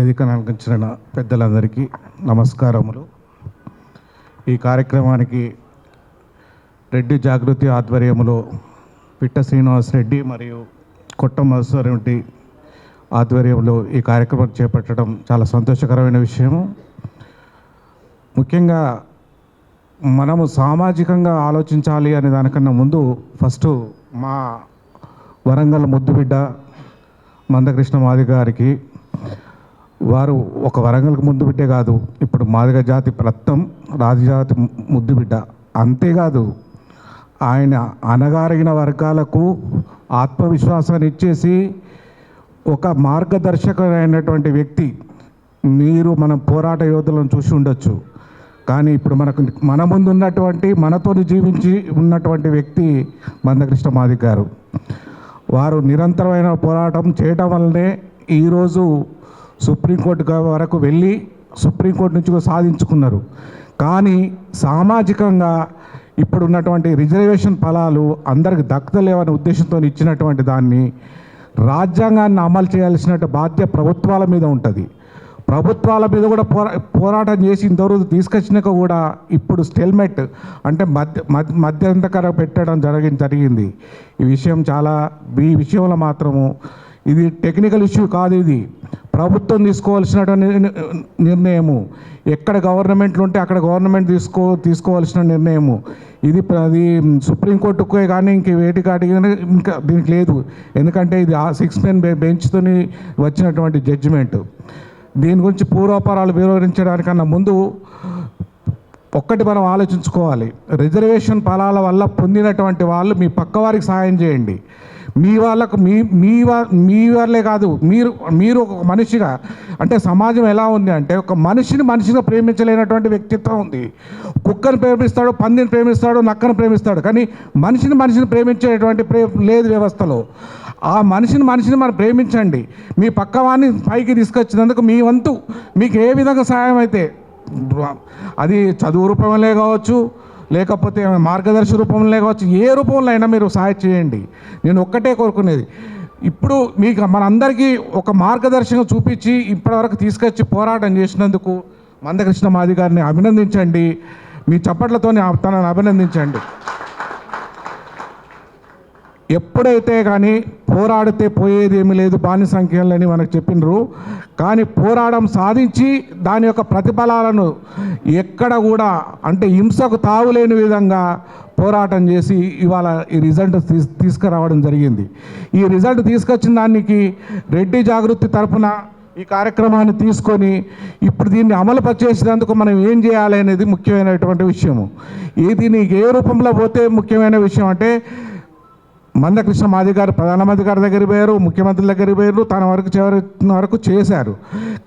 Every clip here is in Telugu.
వేదికను అలంకరించిన పెద్దలందరికీ నమస్కారములు. ఈ కార్యక్రమానికి రెడ్డి జాగృతి ఆధ్వర్యంలో పిట్ట శ్రీనివాస్ రెడ్డి మరియు కొట్ట ఆధ్వర్యంలో ఈ కార్యక్రమం చేపట్టడం చాలా సంతోషకరమైన విషయము. ముఖ్యంగా మనము సామాజికంగా ఆలోచించాలి అనే దానికన్నా ముందు ఫస్ట్ మా వరంగల్ ముద్దుబిడ్డ మందకృష్ణ మాది గారికి వారు ఒక వరంగల్కి ముద్దు బిడ్డే కాదు. ఇప్పుడు మాదిగ జాతి ప్రత్తం రాజజాతి ముద్దు బిడ్డ. అంతేకాదు ఆయన అనగారిన వర్గాలకు ఆత్మవిశ్వాసాన్ని ఇచ్చేసి ఒక మార్గదర్శకమైనటువంటి వ్యక్తి. మీరు మనం పోరాట యోధులను చూసి ఉండొచ్చు. కానీ ఇప్పుడు మనకు మన ముందు ఉన్నటువంటి మనతో జీవించి ఉన్నటువంటి వ్యక్తి మందకృష్ణ మాదిక్ గారు. వారు నిరంతరమైన పోరాటం చేయటం వల్లనే ఈరోజు సుప్రీంకోర్టు వరకు వెళ్ళి సుప్రీంకోర్టు నుంచి కూడా సాధించుకున్నారు. కానీ సామాజికంగా ఇప్పుడున్నటువంటి రిజర్వేషన్ ఫలాలు అందరికి దక్కలేవనే ఉద్దేశంతో ఇచ్చినటువంటి దాన్ని రాజ్యాంగాన్ని అమలు చేయాల్సిన బాధ్యత ప్రభుత్వాల మీద ఉంటుంది. ప్రభుత్వాల మీద కూడా పోరా పోరాటం చేసి ఇంతవరకు తీసుకొచ్చినాక కూడా ఇప్పుడు స్టెల్మెట్ అంటే మధ్య మధ్య మధ్యంతకర పెట్టడం జరిగి జరిగింది. ఈ విషయం చాలా ఈ విషయంలో మాత్రము ఇది టెక్నికల్ ఇష్యూ కాదు ఇది. ప్రభుత్వం తీసుకోవాల్సిన నిర్ణయము. ఎక్కడ గవర్నమెంట్లు ఉంటే అక్కడ గవర్నమెంట్ తీసుకో తీసుకోవాల్సిన నిర్ణయము. ఇది అది సుప్రీంకోర్టుకే కానీ ఇంక వేటి కాటికి కానీ ఇంకా దీనికి లేదు. ఎందుకంటే ఇది ఆ సిక్స్ మెన్ బెంచ్తోని వచ్చినటువంటి జడ్జిమెంట్. దీని గురించి పూర్వాపరాలు వివరించడానికన్నా ముందు ఒక్కటి మనం ఆలోచించుకోవాలి. రిజర్వేషన్ ఫలాల వల్ల పొందినటువంటి వాళ్ళు మీ పక్కవారికి సహాయం చేయండి. మీ వాళ్ళకు మీ మీ వా- మీ వాళ్ళే కాదు మీరు మీరు ఒక మనిషిగా అంటే సమాజం ఎలా ఉంది అంటే ఒక మనిషిని మనిషిగా ప్రేమించలేనటువంటి వ్యక్తిత్వం ఉంది. కుక్కను ప్రేమిస్తాడు పందిని ప్రేమిస్తాడు నక్కను ప్రేమిస్తాడు కానీ మనిషిని మనిషిని ప్రేమించేటువంటి ప్రే లేదు వ్యవస్థలో. ఆ మనిషిని మనిషిని మనం ప్రేమించండి. మీ పక్కవాన్ని పైకి తీసుకొచ్చినందుకు మీ వంతు మీకు ఏ విధంగా సహాయం అయితే అది చదువు రూపంలో కావచ్చు లేకపోతే మార్గదర్శి రూపంలో కావచ్చు ఏ రూపంలో అయినా మీరు సహాయం చేయండి. నేను ఒక్కటే కోరుకునేది. ఇప్పుడు మీకు మనందరికీ ఒక మార్గదర్శకం చూపించి ఇప్పటివరకు తీసుకొచ్చి పోరాటం చేసినందుకు మందకృష్ణ మాది గారిని అభినందించండి. మీ చప్పట్లతో తనని అభినందించండి. ఎప్పుడైతే కానీ పోరాడితే పోయేదేమీ లేదు బాని సంఖ్యలని మనకు చెప్పినరు. కానీ పోరాడం సాధించి దాని యొక్క ప్రతిఫలాలను ఎక్కడ కూడా అంటే హింసకు తావులేని విధంగా పోరాటం చేసి ఇవాళ ఈ రిజల్ట్ తీస్ తీసుకురావడం జరిగింది. ఈ రిజల్ట్ తీసుకొచ్చిన దానికి రెడ్డి జాగృతి తరఫున ఈ కార్యక్రమాన్ని తీసుకొని ఇప్పుడు దీన్ని అమలు పరిచేసినందుకు మనం ఏం చేయాలి అనేది ముఖ్యమైనటువంటి విషయము. ఇది నీకు ఏ రూపంలో పోతే ముఖ్యమైన విషయం అంటే మందకృష్ణ మాది గారు ప్రధానమంత్రి గారి దగ్గర పోయారు ముఖ్యమంత్రి దగ్గర పోయారు తన వరకు చివరి వరకు చేశారు.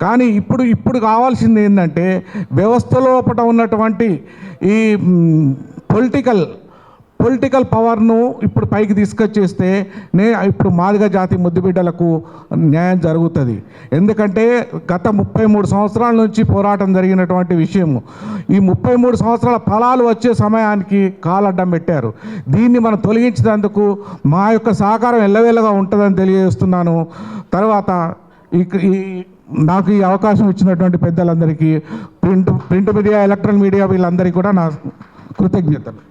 కానీ ఇప్పుడు ఇప్పుడు కావాల్సింది ఏంటంటే వ్యవస్థ లోపల ఉన్నటువంటి ఈ పొలిటికల్ పొలిటికల్ పవర్ను ఇప్పుడు పైకి తీసుకొచ్చేస్తే నే ఇప్పుడు మాదిగ జాతి ముద్దుబిడ్డలకు న్యాయం జరుగుతుంది. ఎందుకంటే గత ముప్పై మూడు సంవత్సరాల నుంచి పోరాటం జరిగినటువంటి విషయము. ఈ ముప్పై మూడు సంవత్సరాల ఫలాలు వచ్చే సమయానికి కాలడ్డం పెట్టారు. దీన్ని మనం తొలగించినందుకు మా యొక్క సహకారం ఎల్లవేళగా ఉంటుందని తెలియజేస్తున్నాను. తర్వాత ఈ ఈ నాకు ఈ అవకాశం ఇచ్చినటువంటి పెద్దలందరికీ print print media electronic media వీళ్ళందరికీ కూడా నా కృతజ్ఞతలు.